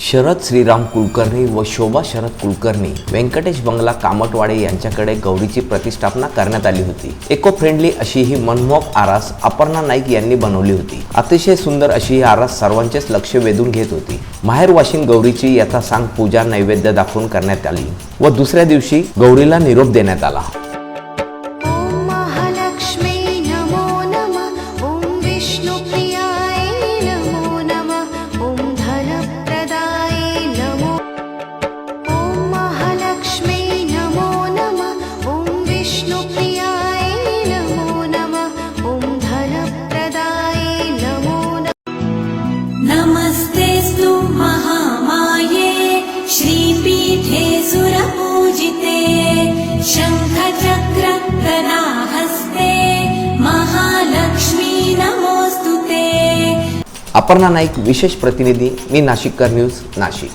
शरद श्रीराम कुलकर्णी व शोभा शरद कुलकर्णी व्यंकटेश बंगला कामटवाडे यांच्याकडे गौरीची प्रतिष्ठापना करण्यात आली होती. इको फ्रेंडली अशी ही मनमोहक आरास अपर्णा नाईक यांनी बनवली होती. अतिशय सुंदर अशी ही आरास सर्वांचेच लक्ष वेधून घेत होती. माहेरवाशीन गौरीची यथा सांग पूजा नैवेद्य दाखवून करण्यात आली व दुसऱ्या दिवशी गौरीला निरोप देण्यात आला. शङ्खचक्रकलाहस्ते महालक्ष्मी नमोऽस्तु ते। अपर्णा नाईक विशेष प्रतिनिधी मी नाशिककर न्यूज नाशिक.